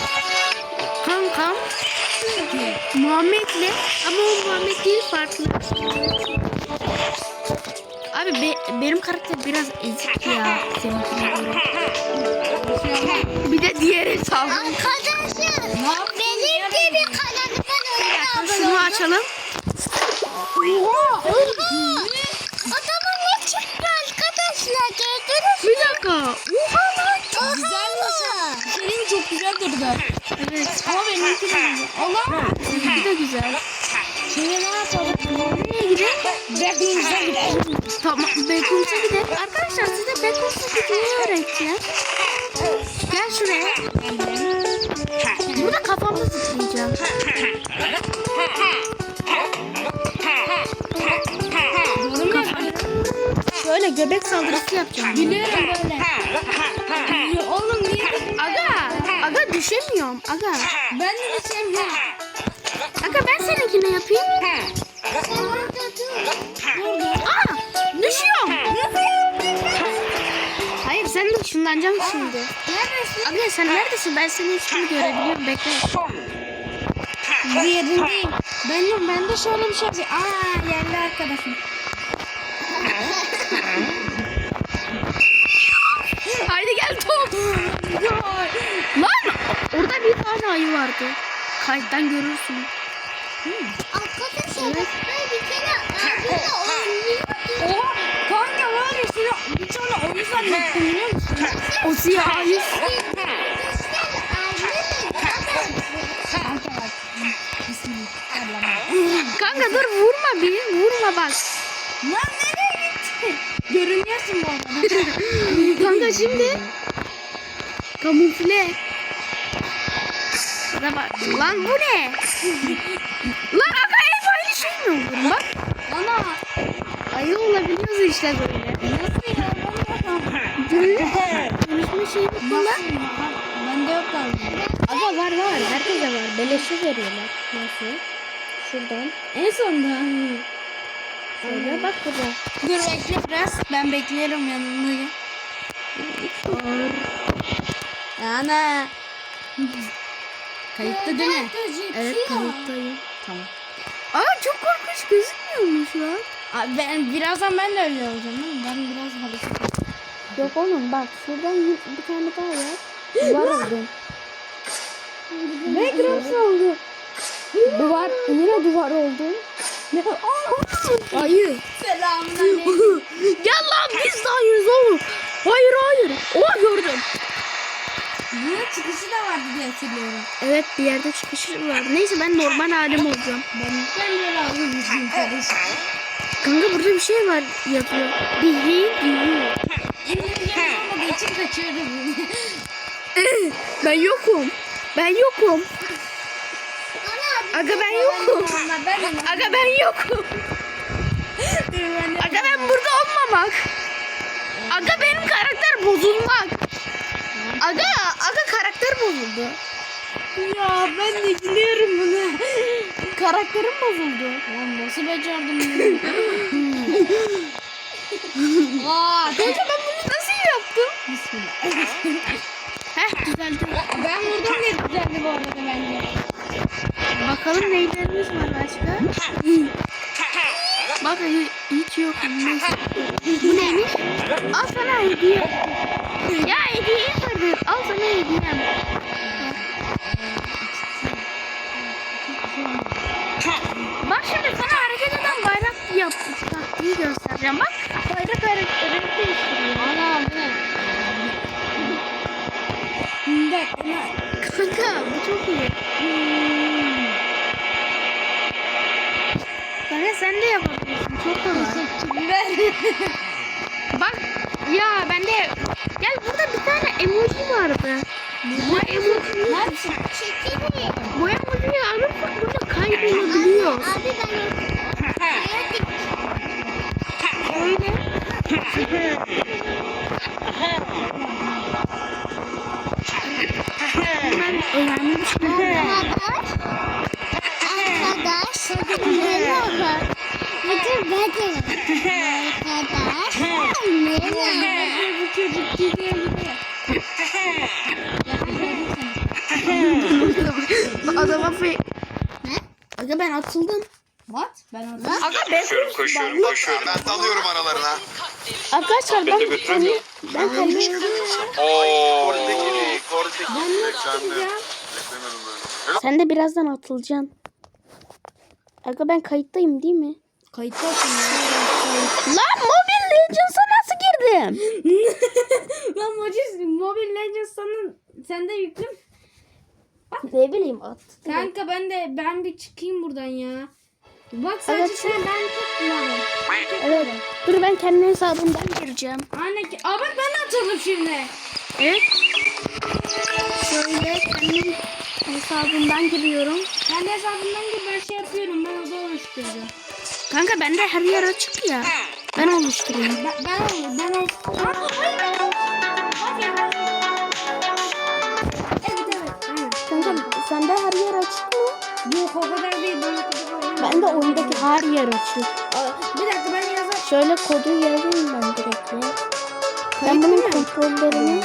var. Kankam. Muhammed'le ama o Muhammed değil farklı. Abi be- benim karakter biraz ezik ya. Bir de diğer hesabım. Arkadaşlar benim gibi kanalımdan oyun Şunu açalım. Oha! Adamın ne çıktı arkadaşlar gördünüz mü? Bir dakika. Oha lan! Güzelmiş. Senin çok güzel durdu. Evet. Ama benimki de güzel. Allah. Seninki de güzel. Şimdi ne yapalım? Nereye gidelim? Backrooms'a gidelim. Tamam. Backrooms'a gidelim. Arkadaşlar size Backrooms'a gitmeyi öğreteceğim. Gel şuraya. Burada kafamda zıplayacağım. Şöyle göbek saldırısı yapacağım. Biliyorum böyle. Oğlum niye? Aga. Aga düşemiyorum. Aga. Ben de ya. Aga ben seninkine yapayım. Aa! Düşüyorum. Hayır sen de ışınlanacaksın şimdi. Neredesin? Aga sen neredesin? Ben seni hiçbir görebiliyorum. Bekle. Diğerindeyim. Ben yok. Ben de şöyle bir şey yapayım. Aa yerli arkadaşım. Ayı vardı. Kayıttan görürsün. Arkadaşlar ben bir kere abimle oynuyordum. Oha. Kanka var ya şunu bir tane onu zannettim biliyor musun? O siyah ayı. Kanka dur vurma bir. Vurma bak. Lan nereye gitti? Görünüyorsun bu arada. Kanka şimdi kamufle. Şuna bak. Lan bu ne? Lan aga hep aynı şey mi olur? Bak. Ana. Ayı olabiliyoruz işte böyle. Nasıl ya? Konuşma şeyi bu lan. Bende yok galiba. Aga var var. Herkese var. Beleşe veriyorlar. Nasıl? Şuradan. En sonunda. Şöyle bak burada. Dur bekle biraz. Ben beklerim yanında gel. Ana. Kayıtta değil mi? Evet kayıttayım. Tamam. Aa çok korkunç gözükmüyormuş lan. Abi ben birazdan ben de öyle olacağım. değil mi? Ben biraz hareket Yok oğlum bak şuradan bir tane daha var. Duvar oldum. Background oldu. Duvar yine duvar oldum. Ne? Ayı. Selamünaleyküm. Gel lan biz de ayıyız oğlum. Hayır hayır. Oha gördüm. Bunun çıkışı da vardı diye hatırlıyorum. Evet bir yerde çıkışı var. Neyse ben normal halim olacağım. Ben ben böyle almışım kardeşim. Kanka burada bir şey var yapıyor. Bir hey diyor. İngilizce olmadığı için kaçıyorum. Ben yokum. Ben yokum. Aga ben yokum. Aga ben yokum. Aga ben burada olmamak. Aga benim karakter bozulmak. Aga, aga karakter bozuldu. Ya ben de biliyorum bunu. Karakterim bozuldu. Lan nasıl becerdim bunu? Aa, Kanka ben bunu nasıl yaptım? Bismillah. Heh düzeldi. Ben vurdum diye düzeldi bu arada bence. Bakalım neylerimiz var başka? Bak hi- hiç yok. Neyse. Bu neymiş? Al sana hediye. Ya hediye vardır. Al sana hediyem. Bak şimdi sana hareket eden bayrak yap taktiği göstereceğim. Bak bayrak hareket renk değiştiriyor. Ana ne? Kanka bu çok iyi. Kanka sen de yapabilirsin. Çok kolay. Bak ya bir tane emoji vardı. Bu emoji. Çekilmiyor. bu emojiyi alırsak burada kaybolabiliyor. Abi ben Öyle. Ben öğrenmiştim. Arkadaş. Adama fake. Ne? Aga ben atıldım. What? Ben orada. Aga ben Koşuyorum koşuyorum koşuyorum. Ben dalıyorum aralarına. Arkadaşlar ben götüremiyor. ben Oo. Ben çıkacağım? Sen de birazdan atılacaksın. Aga ben kayıttayım değil mi? Kayıttasın ya. Lan Mobile Legends'a nasıl girdim? Lan Mobile Legends sana sende yüklü mü? Ne bileyim at. Kanka ben de ben bir çıkayım buradan ya. Bak sadece Evet. sen ben tutmadım. Evet. Dur ben kendi hesabımdan gireceğim. Anne ki. Aa bak ben de atıldım şimdi. Evet. Şöyle kendi hesabımdan giriyorum. Ben de hesabımdan gibi ben şey yapıyorum. Ben oda oluşturacağım. Kanka bende her yer açık ya. Ben oluşturuyorum. Ben ben. Ben ol. Aa, hayır. Sende her yer açık mı? Yok o kadar değil. Ben kadar Bende oyundaki her yer açık. Aa, Bir dakika ben yazar. Şöyle kodu yazayım ben direkt ya. Ben bunun kontrollerini...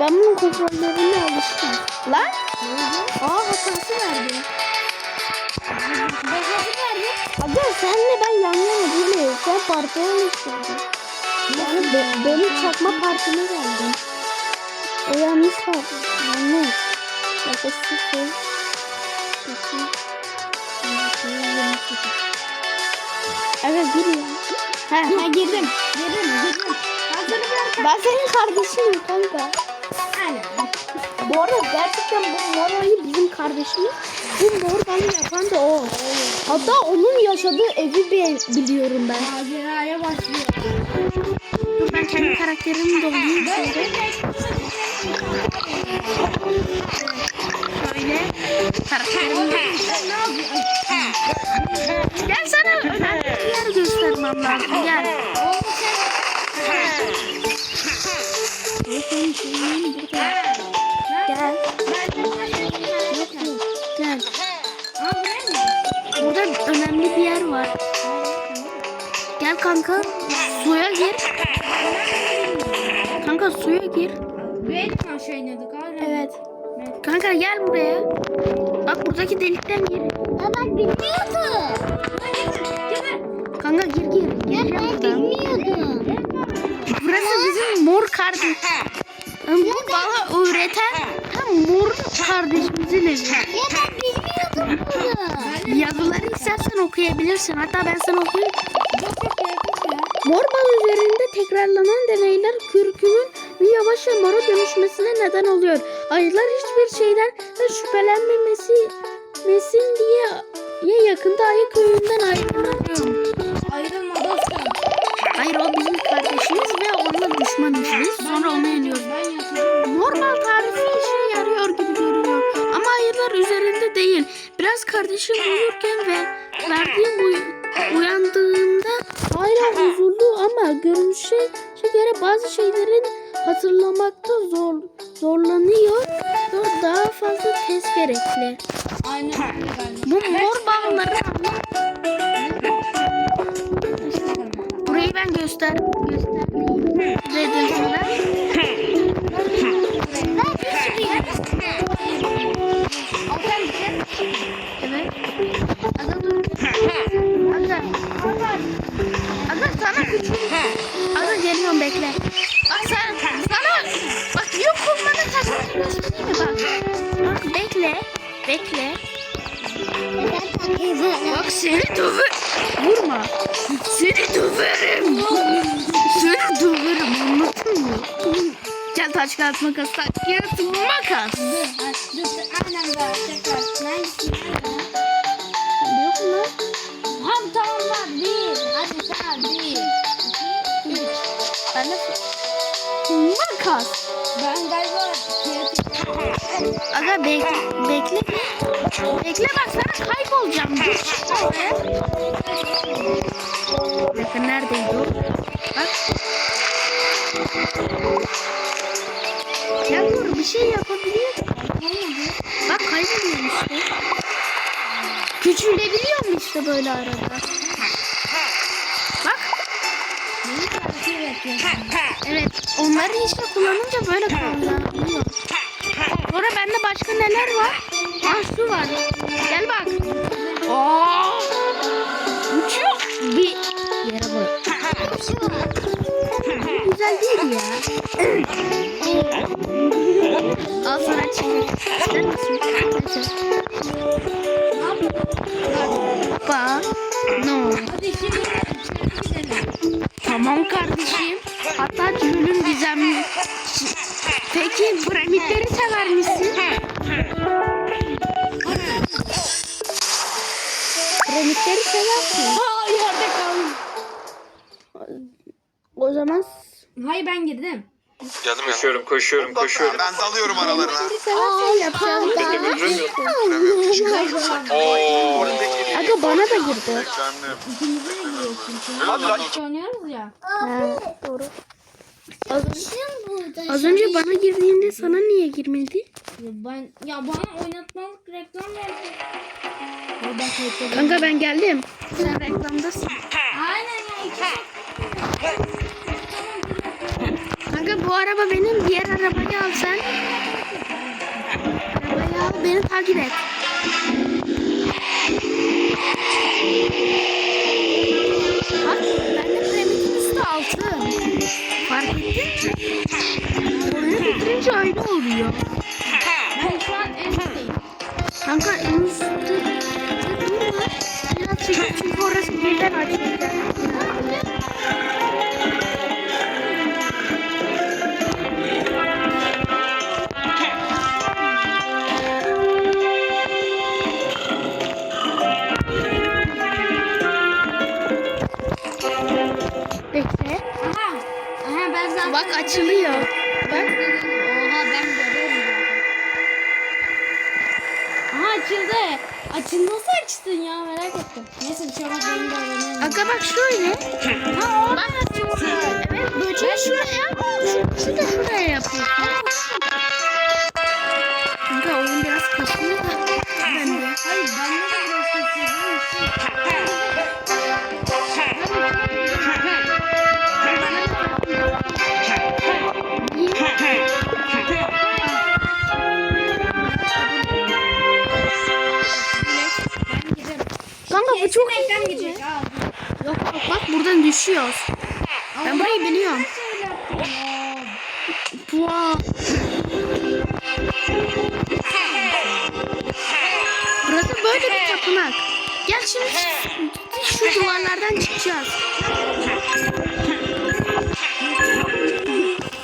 Ben bunun kontrollerine alıştım. Lan? Aa hatası verdi. Ben yazı verdim. Aga senle ben yan yana değiliz. Sen partiye oluşturdun. Yani be, benim çakma partime geldin. O yanlış parti. Yanlış. Bakın sıfır. Evet gir ya. He, Ha girdim. Girdim. Girdim. Ben senin kardeşinim kanka. Aynen. Bu arada gerçekten bu mor ayı bizim kardeşimiz. Bu mor balı yapan da o. Hatta onun yaşadığı evi bi- biliyorum ben. Maceraya başlıyor. Dur ben kendi karakterimi doldurayım şöyle. Gel sana önemli bir yer göstermem lazım. Gel. Gel. Gel. Burada önemli bir yer var. Gel kanka. Suya gir. Kanka suya gir. Mü aşağı hala? Evet. Kanka gel buraya. Bak buradaki delikten gir. Ya ben bilmiyordum. Kanka gir gir. Ya Gir ben buradan. bilmiyordum. Burası bizim mor kardeş. Bu bana öğreten tam mor kardeşimizin evi. Ya ben bilmiyordum bunu. Yazıları istersen okuyabilirsin. Hatta ben sana okuyayım. Mor bal üzerinde tekrarlanan deneyler kürkümün bir yavaşça mora dönüşmesine neden oluyor. Ayılar hiçbir şeyden şüphelenmemesi mesin diye ya yakında ayı köyünden ayrılamıyor. Ayrılma dostum. Hayır o bizim kardeşimiz ve onunla düşmanız biz. Sonra onu yeniyoruz. Normal tarifi işe yarıyor gibi görünüyor. Ama ayılar üzerinde değil. Biraz kardeşim uyurken ve verdiğim uy- uyandığında hala huzurlu ama görünüşe göre bazı şeylerin hatırlamakta zor zorlanıyor. Daha fazla test gerekli. Aynen öyle galiba. Bu mor bağları burayı ben göster göstereyim dedim sana. Evet. Aga dur. Aga. Aga sana küçük. Aga geliyorum bekle. Bekle. Bak seni döver. Vurma. Seni döverim. Seni döverim anladın mı? Gel taş kağıt makas taş kağıt makas. Dur, ha, dur, dur. Aynen böyle. Tekrar. Neredesin? Yok mu? Hadi tamam. Bir. Hadi sen. Bir. iki, Üç. Ben de makas. Ben galiba. Aga bekle. Bekle. Bekle bak sana kaybolacağım. Dur çıkma oraya. Bakın neredeydi o? Bak. Ya dur bir şey yapabiliyor. Bak kayboluyor işte. Küçülebiliyor mu işte böyle arada? Bak. Evet. Onları işte kullanınca böyle kalıyor. Sonra bende başka neler var? Ah su var. Gel bak. Aa! Uçuyor. Bir yere bak. Güzel değil ya. Al sana çiçek. İster misin? Hoppa. No. Hadi şimdi. Tamam kardeşim. Hatta çölün gizemli. Peki piramitleri sever misin? Piramitleri seversin. Aa yerde kaldım. O zaman Hayır ben girdim. Geldim koşuyorum koşuyorum koşuyorum. Ben dalıyorum aralarına. seversen yapacağımız Oo. Aga bana da girdi. Giriyorsun. Çünkü oynuyoruz ya. Ha, doğru. Az, burada? az önce bana girdiğinde sana niye girmedi? Ya Ben ya bana oynatmalık reklam verdi. Kanka ben geldim. Sen reklamdasın. Aynen ya iki Kanka bu araba benim. Diğer arabayı al sen. Arabayı al beni takip et. Altın. Fark ettin mi? Oyunu bitirince öyle oluyor. Ben şu an en üstteyim. Kanka en üstte durma. Biraz çekip çünkü orası birden açılacak. Açıl nasıl açtın ya merak ettim. Neyse bir şey olmaz benim de öğrenelim. Aga bak şöyle. Ha oradan açıldı. Evet böceği şuraya. Şu, da şuraya yapıyor. Bu çok Ekran iyi. gidecek. Yok bak, bak buradan düşüyoruz. Ben burayı biliyorum. Wow. Burası böyle bir tapınak. Gel şimdi şu duvarlardan çıkacağız.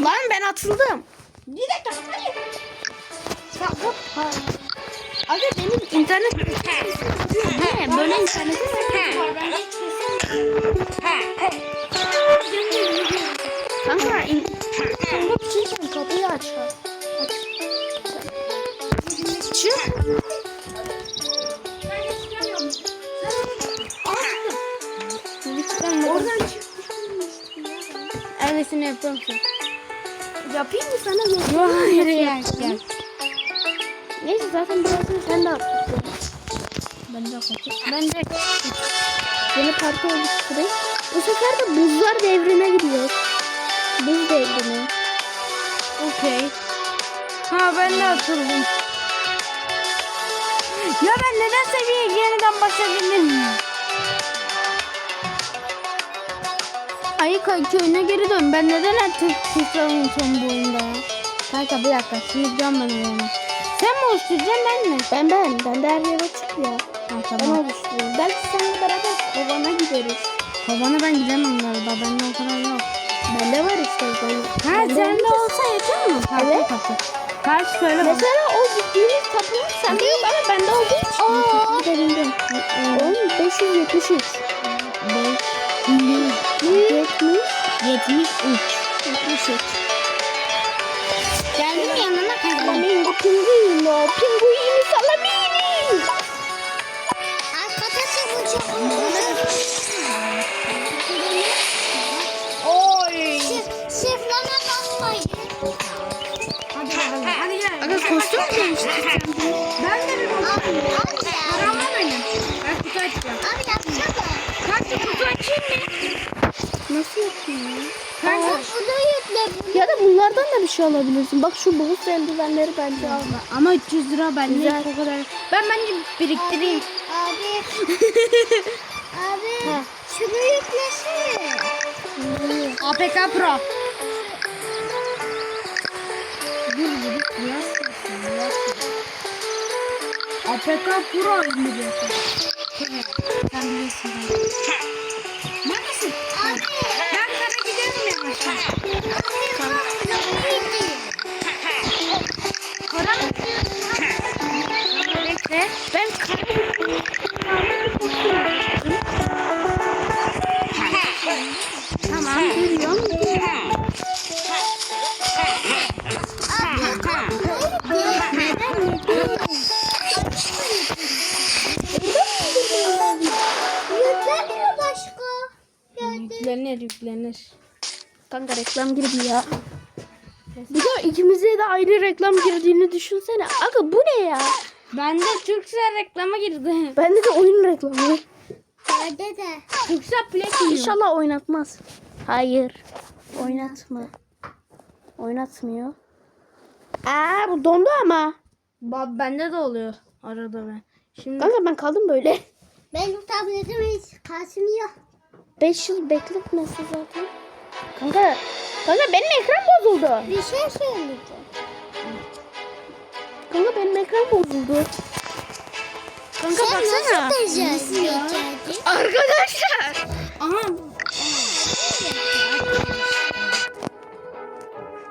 Lan ben atıldım. Bir dakika. Hayır. Aga benim internet ne? Böyle hiç Kanka in... Kanka bir şey söyleyeyim, kapıyı aç. Çık. Oradan çık. Öylesine yapıyorum. Yapayım mı sana? Yok hayır ya. Gel. Zaten birazdan sen de atlayacaksın. Ben de kaçıp. Ben de yeni parti oluşturayım. Bu sefer de buzlar devrine gidiyoruz. Buz devrimi. Okey. Ha ben de atıldım. Ya ben neden seviyeye yeniden başladım? Ay köyüne geri dön. Ben neden artık kuşlarım son bu oyunda? Kanka bir dakika şimdi ben oyuna. Sen mi oluşturacaksın ben mi? Ben ben. Ben de her yere çık ya. Ha Ben tamam. oluşturuyorum. Belki seninle beraber kovana gideriz. Kovana ben gidemem galiba. Bende o kadar yok. Bende var işte. Ben, Ha bende sende olsa mi? Farklı Evet. kapı. Kaç söyle bana. Mesela o gittiğimiz tapınak sende yok ama bende olduğu için. Aa. Derindim. Oğlum 573. 5, 70. 73. 73. pinguino. Pinguini salamini. Oy. Şifleme basmayın. Hadi bakalım. Hadi gel. Aga kostüm mü değiştirdin? Ben de bir. Param var benim. Ben kutu açacağım. Abi yapsana. Kanka kutu açayım mı? Nasıl yapayım ya? Yükle. Ya da bunlardan da bir şey alabilirsin. Bak şu bulut eldivenleri bence al. Ama 300 lira bende Güzel. o kadar. Ben bence biriktireyim. Abi. Abi. Şunu yüklesene. APK Pro. Dur dur. Biraz biraz. APK Pro indiriyorsun. Sen biliyorsun. Bekle. Ben Tamam yürüyorum. Yüklenir yüklenir. Kanka reklam girdi ya. Bir de ikimize de ayrı reklam girdiğini düşünsene. Aga bu ne ya? Bende Türksel reklama girdi. Bende de oyun reklamı. Hadi de. Türksel Platinum. İnşallah oynatmaz. Hayır. Oynatma. Oynatmıyor. Aa bu dondu ama. Ba- bende de oluyor arada ben. Şimdi Kanka ben kaldım böyle. Benim tabletim hiç kasmıyor. 5 yıl bekletmesi zaten. Kanka, kanka benim ekran bozuldu. Bir şey söyleyeceğim. Kanka benim ekran bozuldu. Kanka Sen baksana. nasıl becerdin? Arkadaşlar. aha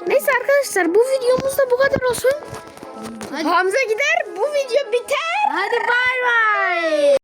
Neyse arkadaşlar bu videomuz da bu kadar olsun. Hamza gider bu video biter. hadi bay bay.